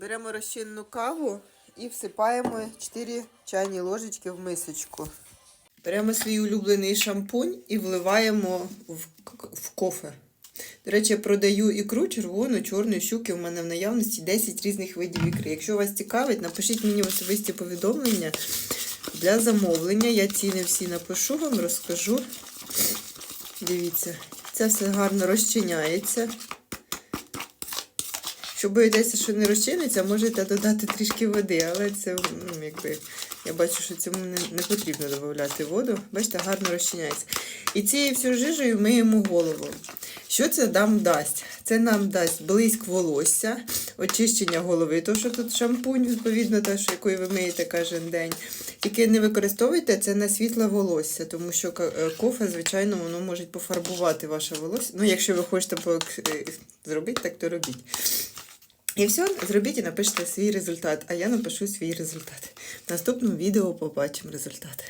Беремо розчинну каву і всипаємо 4 чайні ложечки в мисочку. Беремо свій улюблений шампунь і вливаємо в, в кофе. До речі, я продаю ікру червону, чорну, щуки. У мене в наявності 10 різних видів ікри. Якщо вас цікавить, напишіть мені особисті повідомлення для замовлення. Я ціни всі напишу вам, розкажу. Дивіться, це все гарно розчиняється. Якщо боїтеся, що не розчиниться, можете додати трішки води, але це, ну, якби, я бачу, що цьому не, не потрібно додати воду. Бачите, гарно розчиняється. І цією всю жижею миємо голову. Що це нам дасть? Це нам дасть блиск волосся, очищення голови, тому що тут шампунь, відповідно, те, що який ви миєте кожен день. Тільки не використовуйте це на світле волосся, тому що е, кофе, звичайно, воно може пофарбувати ваше волосся. Ну, якщо ви хочете е, зробити, так то робіть. І все, зробіть і напишіть свій результат, а я напишу свій результат. В наступному відео побачимо результати.